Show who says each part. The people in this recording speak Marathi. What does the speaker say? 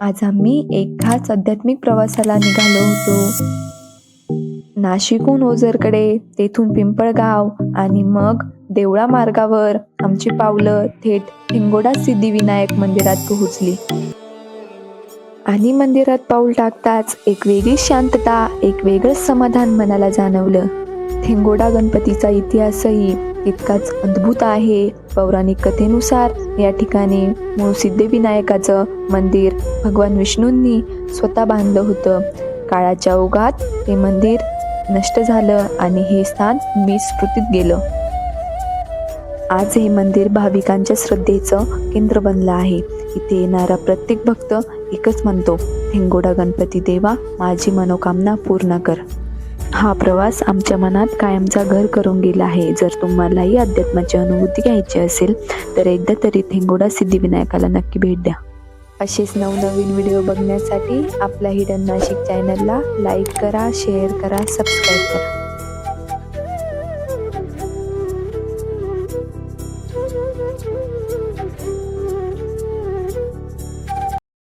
Speaker 1: आज आम्ही एक खास आध्यात्मिक प्रवासाला निघालो होतो. नाशिकहून ओझरकडे तेथून पिंपळगाव आणि मग देवळा मार्गावर आमची पावलं थेट हिंगोडा सिद्धिविनायक मंदिरात पोहोचली. आणि मंदिरात पाऊल टाकताच एक वेगळी शांतता एक वेगळंच समाधान मनाला जाणवलं. थेंगोडा गणपतीचा इतिहासही तितकाच अद्भुत आहे. पौराणिक कथेनुसार या ठिकाणी मूळ सिद्धिविनायकाचं मंदिर भगवान विष्णूंनी स्वतः बांधलं होतं. काळाच्या ओघात हे मंदिर नष्ट झालं आणि हे स्थान विस्मृतीत गेलं. आज हे मंदिर भाविकांच्या श्रद्धेचं केंद्र बनलं आहे. इथे येणारा प्रत्येक भक्त एकच म्हणतो हिंगोडा गणपती देवा माझी मनोकामना पूर्ण कर. हा प्रवास आमच्या मनात कायमचा घर करून गेला आहे. जर तुम्हालाही अध्यात्माची अनुभूती घ्यायची असेल तर एकदा तरी थेंगोडा सिद्धिविनायकाला नक्की भेट द्या. असेच नवनवीन व्हिडिओ बघण्यासाठी आपल्या हिडन नाशिक चॅनलला लाईक करा शेअर करा सबस्क्राईब करा.